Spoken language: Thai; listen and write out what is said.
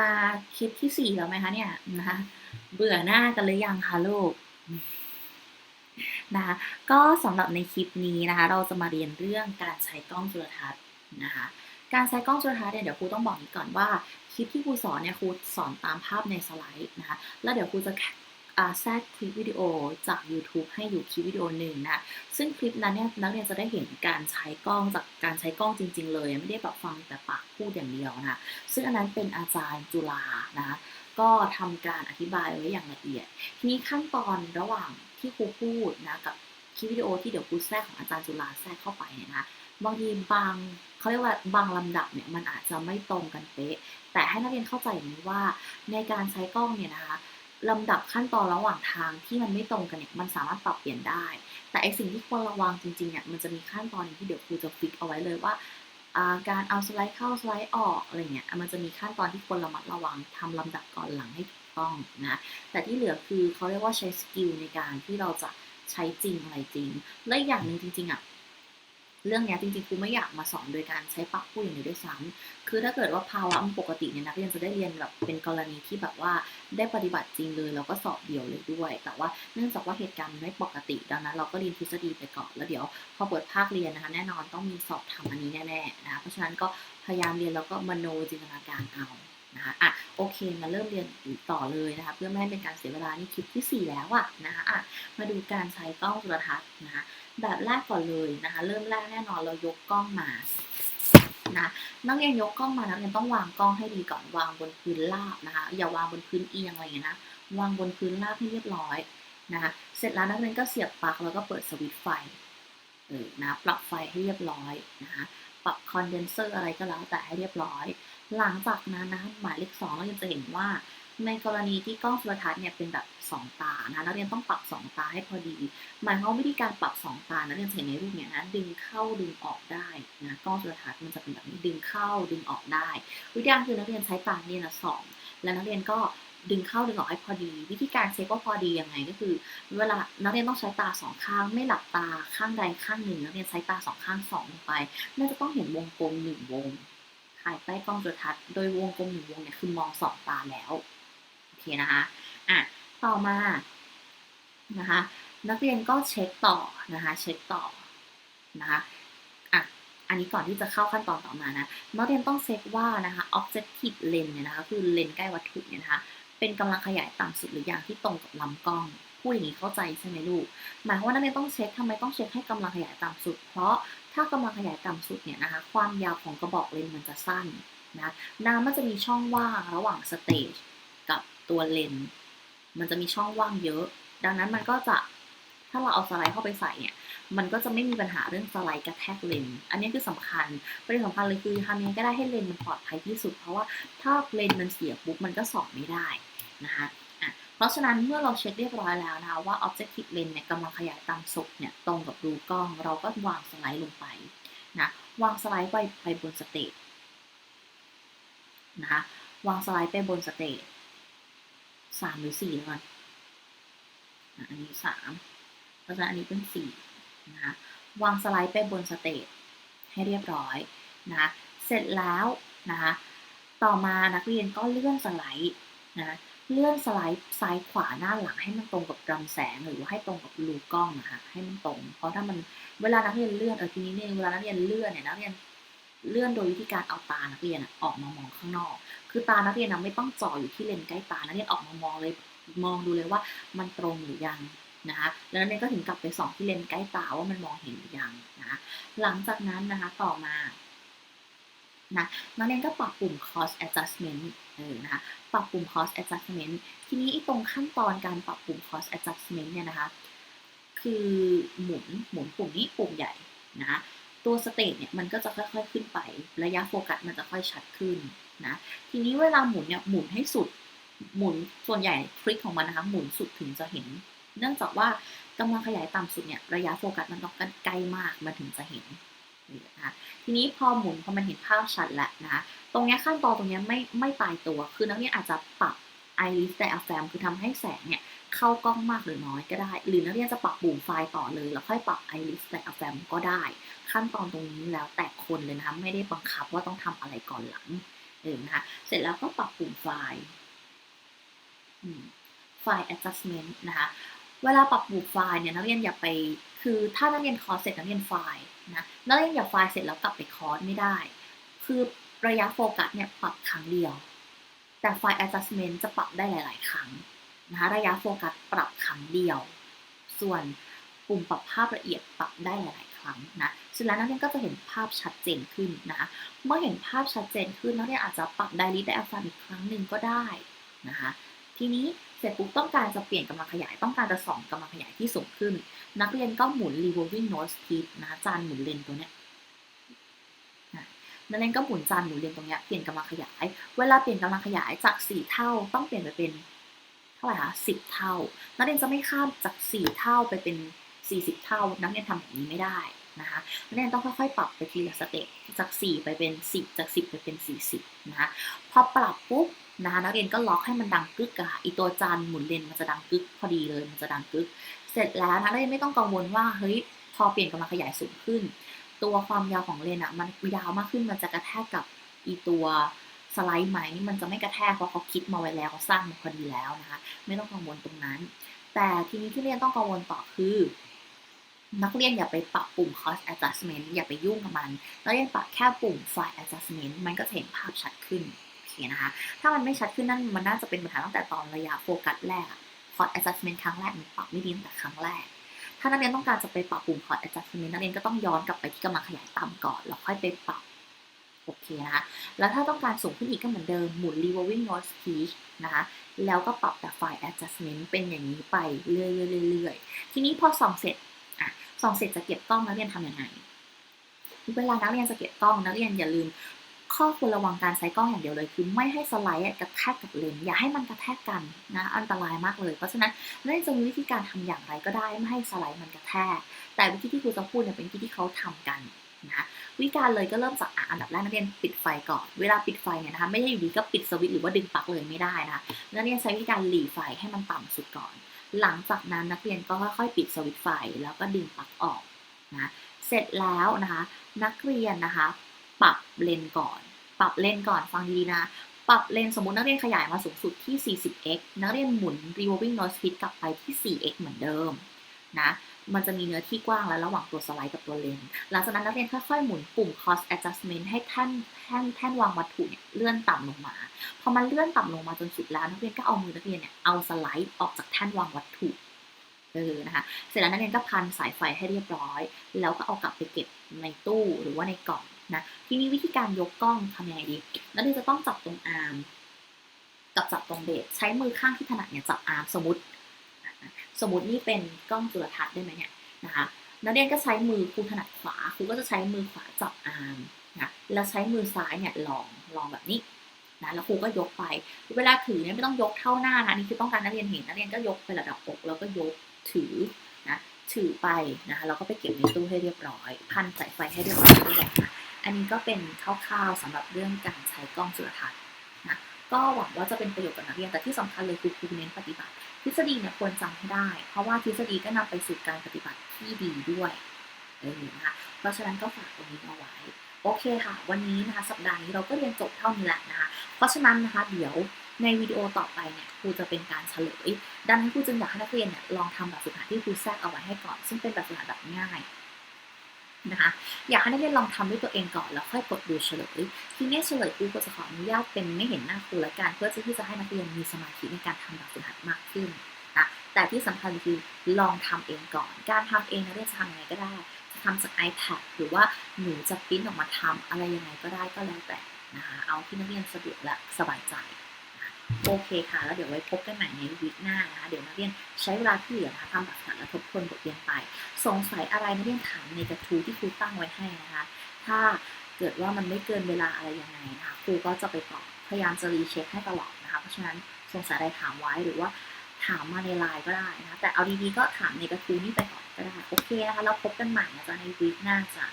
มาคลิปที่สี่แล้วไหมคะเนี่ยนะคะเบื่อหน้ากันหรือยังคะลูกนะคะก็สำหรับในคลิปนี้นะคะ เราจะมาเรียนเรื่องการใช้กล้องจุลทรรศน์นะคะการใช้กล้องจุลทรรศน์เนี่ยเดี๋ยวครูต้องบอกนี้ก่อนว่าคลิปที่ครูสอนเนี่ยครูสอนตามภาพในสไลด์นะคะแล้วเดี๋ยวครูจะ แทรกคลิปวิดีโอจาก YouTube ให้อยู่คลิปวิดีโอหนึ่งนะ ซึ่งคลิปนั้นเนี่ยนักเรียนจะได้เห็นการใช้กล้องจากการใช้กล้องจริง ๆ เลย ไม่ได้แบบฟังแต่ปากพูดอย่างเดียวนะ ซึ่งอันนั้นเป็นอาจารย์จุฬานะ ก็ทำการอธิบายไว้อย่างละเอียด ทีนี้ขั้นตอนระหว่างที่ครูพูดนะกับคลิปวิดีโอที่เดี๋ยวครูแทรกของอาจารย์จุฬาแทรกเข้าไปเนี่ยนะบางทีบางเขาเรียกว่าบางลำดับเนี่ยมันอาจจะไม่ตรงกันเป๊ะ แต่ให้นักเรียนเข้าใจอย่างนี้ว่าในการใช้กล้องเนี่ยนะคะ ลำดับขั้นตอนระหว่างทางที่มันไม่ตรงกันเนี่ยมันสามารถปรับเปลี่ยนได้ แต่ไอสิ่งที่ควรระวังจริงๆเนี่ยมันจะมีขั้นตอนที่เดี๋ยวครูจะฟิกเอาไว้เลยว่าการเอาสไลด์เข้าสไลด์ออกอะไรเงี้ยมันจะมีขั้นตอนที่ควรระมัดระวังทำลำดับก่อนหลังให้ถูกต้องนะแต่ที่เหลือคือเขาเรียกว่าใช้สกิลในการที่เราจะใช้จริงอะไรจริง และอย่างหนึ่งจริงๆอะ เรื่องนี้จริงๆครูไม่อยากมาสอนโดยการใช้ปักพูดอย่างนี้ด้วยซ้ำคือถ้าเกิดว่าภาวะปกติเนี่ยนักเรียนจะได้เรียนแบบเป็นกรณีที่แบบว่าได้ปฏิบัติจริงเลยแล้วก็สอบเดี่ยวเลยด้วย แต่ว่าเนื่องจากว่าเหตุการณ์ไม่ปกติดังนั้น เราก็เรียนทฤษฎีไปก่อนแล้วเดี๋ยวพอเปิดภาคเรียนนะคะ แน่นอนต้องมีสอบทำอันนี้แน่ๆนะเพราะฉะนั้นก็พยายามเรียนแล้วก็มโนจินตนาการเอา นะคะอะโอเคมาเริ่มเรียนต่อเลยนะคะเพื่อไม่ให้เป็นการเสียเวลานี่คลิปที่ 4 แล้วอะนะคะอะมาดูการใช้กล้องจุลทรรศน์นะคะแบบแรกก่อนเลยนะคะเริ่มแรกแน่นอนเรายกกล้องมานะนักเรียนยกกล้องมานักเรียนต้องวางกล้องให้ดีก่อนวางบนพื้นราบนะคะอย่าวางบนพื้นเอียงอะไรอย่างเงี้ยนะวางบนพื้นราบให้เรียบร้อยนะคะเสร็จแล้วนักเรียนก็เสียบปลั๊กแล้วก็เปิดสวิตช์ไฟเออนะปรับไฟให้เรียบร้อยนะคะปรับคอนเดนเซอร์อะไรก็แล้วแต่ให้เรียบร้อย หลังจากนั้นนะหมายเลขสองเราจะเห็นว่า ในกรณีที่กล้องโทรทัศน์เนี่ยเป็นแบบ2ตานะนักเรียนต้องปรับ2ตาให้พอดี หมายความวิธีการปรับ2ตานักเรียนเห็นในรูปเนี่ยนะดึงเข้าดึงออกได้นะกล้องโทรทัศน์มันจะเป็นแบบนี้ดึงเข้าดึงออกได้ วิธีการคือนักเรียนใช้ตาเนี่ยนะสองและนักเรียนก็ดึงเข้าดึงออกให้พอดี วิธีการเช็คว่าพอดียังไงก็คือ เวลานักเรียนต้องใช้ตาสองข้าง ไม่หลับตาข้างใดข้างหนึ่งนักเรียนใช้ตาสองข้างสองลงไปน่าจะต้องเห็นวงกลมหนึ่งวง ภายใต้กล้องจุลทรรศน์โดยวงกลมหนึ่งวงเนี่ยคือมองสองตาแล้วโอเคนะคะอะต่อมานะคะนักเรียนก็เช็คต่อนะคะเช็คต่อนะคะอะอันนี้ก่อนที่จะเข้าขั้นตอนต่อมานะนักเรียนต้องเช็คว่านะคะ objective lens เนี่ยนะคะคือเลนใกล้วัตถุเนี่ยนะคะเป็นกำลังขยายต่ำสุดหรืออย่างที่ตรงกับลำกล้อง พูดอย่างนี้เข้าใจใช่ไหมลูก หมายว่านักเรียนต้องเช็คทำไมต้องเช็คให้กำลังขยายต่ำสุด เพราะถ้ากำลังขยายต่ำสุดเนี่ยนะคะความยาวของกระบอกเลนส์มันจะสั้นนะน้ำมันจะมีช่องว่างระหว่างสเตจกับตัวเลนส์มันจะมีช่องว่างเยอะ ดังนั้นมันก็จะถ้าเราเอาสไลด์เข้าไปใส่เนี่ย มันก็จะไม่มีปัญหาเรื่องสไลด์กระแทกเลนส์อันนี้คือสำคัญ ประเด็นสำคัญเลยคือทำยังไงก็ได้ให้เลนส์มันปลอดภัยที่สุด เพราะว่าถ้าเลนส์มันเสียปุ๊บมันก็สองไม่ได้นะคะ เพราะฉะนั้นเมื่อเราเช็คเรียบร้อยแล้วนะคะว่า objective lens เนี่ยกำลังขยายตามสุดเนี่ยตรงกับรูกล้อง เราก็วางสไลด์ลงไปนะวางสไลด์ไปไปบนสเตจนะคะวางสไลด์ไปบนสเตจสามหรือสี่แล้วกันอันนี้สามเพราะฉะนั้นอันนี้เป็นสี่นะคะวางสไลด์ไปบนสเตจให้เรียบร้อยนะเสร็จแล้วนะคะต่อมานักเรียนก็เลื่อนสไลด์นะ เลื่อนสไลด์ซ้ายขวาหน้าหลังให้มันตรงกับลำแสงหรือว่าให้ตรงกับรูกล้องนะคะให้มันตรง เพราะถ้ามันเวลานักเรียนเลื่อนเออทีนี้เนี่ยเวลานักเรียนเลื่อนเนี่ยนักเรียนเลื่อนโดยวิธีการเอาตานักเรียนออกมามองข้างนอก คือตานักเรียนนะไม่ต้องจ่ออยู่ที่เลนใกล้ตานักเรียนออกมามองเลยมองดูเลยว่ามันตรงหรือยังนะคะแล้วนักเรียนก็ถึงกลับไปส่องที่เลนใกล้ตาว่ามันมองเห็นหรือยังนะหลังจากนั้นนะคะต่อมานะนักเรียนก็ปรับปุ่ม cost adjustment เออนะคะปรับปุ่ม cost adjustment ทีนี้ตรงขั้นตอนการปรับปุ่ม cost adjustment เนี่ยนะคะ คือหมุนหมุนปุ่มนี้ปุ่มใหญ่นะตัวสเตจเนี่ยมันก็จะค่อยๆขึ้นไประยะโฟกัสมันจะค่อยชัดขึ้นนะทีนี้เวลาหมุนเนี่ยหมุนให้สุดหมุนส่วนใหญ่ทริคของมันนะคะหมุนสุดถึงจะเห็น เนื่องจากว่ากำลังขยายต่ำสุดเนี่ยระยะโฟกัสมันต้องใกล้มากมันถึงจะเห็นนะทีนี้พอหมุนพอมันเห็นภาพชัดแล้วนะ ตรงนี้ขั้นตอนตรงนี้ไม่ไม่ตายตัว คือนักเรียนอาจจะปรับ iris diaphragm คือทำให้แสงเนี่ยเข้ากล้องมากหรือน้อยก็ได้ หรือนักเรียนจะปรับปุ่มไฟล์ต่อเลย แล้วค่อยปรับ iris diaphragm ก็ได้ ขั้นตอนตรงนี้แล้วแต่คนเลยนะคะไม่ได้บังคับว่าต้องทำอะไรก่อนหลังเออนะคะเสร็จแล้วก็ปรับปุ่มไฟล์ไฟล์ adjustment นะคะ เวลาปรับปุ่มไฟล์เนี่ยนักเรียนอย่าไป คือถ้านักเรียนคอร์สเสร็จนักเรียนไฟล์นะ นักเรียนอย่าไฟล์เสร็จแล้วกลับไปคอร์สไม่ได้ คือ ระยะโฟกัสเนี่ยปรับครั้งเดียว แต่ไฟล์ adjustment จะปรับได้หลาย ๆ ครั้งนะคะระยะโฟกัสปรับครั้งเดียว ส่วนปุ่มปรับภาพละเอียดปรับได้หลาย ๆ ครั้งนะเสร็จแล้วนักเรียนก็จะเห็นภาพชัดเจนขึ้นนะคะเมื่อเห็นภาพชัดเจนขึ้นนักเรียนอาจจะปรับไดริได้อัลฟาอีกครั้งหนึ่งก็ได้นะคะทีนี้เสร็จปุ๊บต้องการจะเปลี่ยนกำลังขยายต้องการจะส่องกำลังขยายที่สูงขึ้น นักเรียนก็หมุน revolving nose speed นะจานหมุนเลนตัวเนี้ย นะนักเรียนก็หมุนจานหมุนเลนตรงเนี้ยเปลี่ยนกำลังขยาย เวลาเปลี่ยนกำลังขยายจาก 4 เท่า ต้องเปลี่ยนไปเป็นเท่าไหร่คะ10 เท่า นักเรียนจะไม่ข้ามจาก 4 เท่าไปเป็น 40 เท่า นักเรียนทำแบบนี้ไม่ได้นะคะนักเรียนต้องค่อยๆ ปรับไปทีละสเต็ปจาก 4 ไปเป็น 10 จาก 10 ไปเป็น 40 นะคะ พอปรับปุ๊บนะคะนักเรียนก็ล็อกให้มันดังกึกอะค่ะอีตัวจานหมุนเลนมันจะดังกึกพอดีเลย มันจะดังกึก เสร็จแล้วนักเรียนไม่ต้องกังวลว่าเฮ้ยพอเปลี่ยนกำลังขยายสูงขึ้น ตัวความยาวของเลนอะมันยาวมากขึ้นมันจะกระแทกกับอีตัวสไลด์ไหมมันจะไม่กระแทกเพราะเขาคิดมาไว้แล้วเขาสร้างมาพอดีแล้วนะคะ ไม่ต้องกังวลตรงนั้น แต่ทีนี้ที่เรียนต้องกังวลต่อคือ นักเรียนอย่าไปปรับปุ่ม cost adjustment อย่าไปยุ่งกับมันนักเรียนปรับแค่ปุ่ม file adjustment มันก็จะเห็นภาพชัดขึ้นโอเคนะคะ ถ้ามันไม่ชัดขึ้นนั่นมันน่าจะเป็นปัญหาตั้งแต่ตอนระยะโฟกัสแรก cost adjustment ครั้งแรกมันปรับไม่ดีตั้งแต่ครั้งแรก ถ้านักเรียนต้องการจะไปปรับปุ่ม cost adjustment นักเรียนก็ต้องย้อนกลับไปที่กำลังขยายต่ำก่อนแล้วค่อยไปปรับโอเคนะคะแล้วถ้าต้องการสูงขึ้นอีกก็เหมือนเดิมหมุน revolving nose speed นะคะแล้วก็ปรับแต่ file adjustment เป็นอย่างนี้ไปเรื่อยๆๆทีนี้พอส่องเสร็จอะส่องเสร็จจะเก็บกล้องนักเรียนทำยังไงเวลานักเรียนจะเก็บกล้องนักเรียนอย่าลืม ข้อควรระวังการใช้กล้องอย่างเดียวเลยคือไม่ให้สไลด์กระแทกกับเลนอย่าให้มันกระแทกกันนะอันตรายมากเลย เพราะฉะนั้นนักเรียนจะมีวิธีการทำอย่างไรก็ได้ไม่ให้สไลด์มันกระแทก แต่วิธีที่ครูจะพูดเนี่ยเป็นวิธีที่เขาทำกันนะวิธีการเลยก็เริ่มจากอะอันดับแรกนักเรียนปิดไฟก่อน เวลาปิดไฟเนี่ยนะคะไม่ใช่อยู่ดีก็ปิดสวิตช์หรือว่าดึงปลั๊กเลยไม่ได้นะนักเรียนใช้วิธีการหลีไฟให้มันต่ำสุดก่อน หลังจากนั้นนักเรียนก็ค่อยๆ ปิดสวิตช์ไฟแล้วก็ดึงปลั๊กออกนะเสร็จแล้วนะคะนักเรียนนะคะ ปรับเลนก่อน ปรับเลนก่อนฟังดีๆนะ ปรับเลนสมมุตินักเรียนขยายมาสูงสุดที่ 40x นักเรียนหมุน revolving nose speed กลับไปที่ 4x เหมือนเดิมนะมันจะมีเนื้อที่กว้างแล้วระหว่างตัวสไลด์กับตัวเลน หลังจากนั้นนักเรียนค่อยๆหมุนปุ่ม cost adjustment ให้แท่นแท่นแท่นวางวัตถุเนี่ยเลื่อนต่ำลงมา พอมันเลื่อนต่ำลงมาจนสุดแล้วนักเรียนก็เอามือนักเรียนเนี่ยเอาสไลด์ออกจากแท่นวางวัตถุเออนะคะ เสร็จแล้วนักเรียนก็พันสายไฟให้เรียบร้อย แล้วก็เอากลับไปเก็บในตู้หรือว่าในกล่อง นะทีนี้วิธีการยกกล้องทำยังไงดีนักเรียนจะต้องจับตรงอาร์มกับจับตรงเบสใช้มือข้างที่ถนัดเนี่ยจับอาร์มสมมติ สมมตินี่เป็นกล้องจุลทรรศน์ได้ไหมเนี่ยนะคะนักเรียนก็ใช้มือครูถนัดขวาครูก็จะใช้มือขวาจับอาร์มนะแล้วใช้มือซ้ายเนี่ยลองลองแบบนี้นะแล้วครูก็ยกไป เวลาถือเนี่ยไม่ต้องยกเท่าหน้านะนี่คือต้องการนักเรียนเห็นนักเรียนก็ยกไประดับอกแล้วก็ยกถือนะถือไปนะคะแล้วก็ไปเก็บในตู้ให้เรียบร้อย พันสายไฟให้เรียบร้อยด้วยนะ อันนี้ก็เป็นคร่าวๆสำหรับเรื่องการใช้กล้องจุลทรรศน์นะก็หวังว่าจะเป็นประโยชน์กับนักเรียนแต่ที่สำคัญเลยคือครูเน้นปฏิบัติ ทฤษฎีเนี่ยควรจำให้ได้ เพราะว่าทฤษฎีก็นำไปสู่การปฏิบัติที่ดีด้วยเออนะคะเพราะฉะนั้นก็ฝากตรงนี้เอาไว้โอเคค่ะ วันนี้นะคะสัปดาห์นี้เราก็เรียนจบเท่านี้แหละนะคะ เพราะฉะนั้นนะคะเดี๋ยวในวิดีโอต่อไปเนี่ยครูจะเป็นการเฉลย ดังนั้นครูจึงอยากให้นักเรียนเนี่ยลองทำแบบฝึกหัดที่ครูแทรกเอาไว้ให้ก่อน ซึ่งเป็นแบบฝึกหัดแบบง่าย นะคะ อยากให้นักเรียนลองทำด้วยตัวเองก่อนแล้วค่อยกดดูเฉลย ทีนี้เฉลยครูก็จะขออนุญาตเป็นไม่เห็นหน้าครูละกันเพื่อที่จะให้นักเรียนมีสมาธิในการทำแบบฝึกหัดมากขึ้นนะแต่ที่สำคัญคือลองทำเองก่อน การทำเองนักเรียนจะทำยังไงก็ได้จะทำจาก iPad หรือว่าหนูจะปริ้นออกมาทำอะไรยังไงก็ได้ก็แล้วแต่นะคะเอาที่นักเรียนสะดวกและสบายใจ โอเคค่ะ แล้วเดี๋ยวไว้พบกันใหม่ในวีคหน้านะคะ เดี๋ยวนักเรียนใช้เวลาที่เหลือนะคะทำแบบฝึกหัดและทบทวนบทเรียนไป สงสัยอะไรนักเรียนถามในกระทู้ที่ครูตั้งไว้ให้นะคะ ถ้าเกิดว่ามันไม่เกินเวลาอะไรยังไงนะคะครูก็จะไปตอบพยายามจะรีเช็คให้ตลอดนะคะ เพราะฉะนั้นสงสัยอะไรถามไว้หรือว่าถามมาในไลน์ก็ได้นะคะ แต่เอาดีๆก็ถามในกระทู้นี่ไปก่อนก็ได้โอเคนะคะแล้วพบกันใหม่นะจ๊ะในวีคหน้าจ้ะ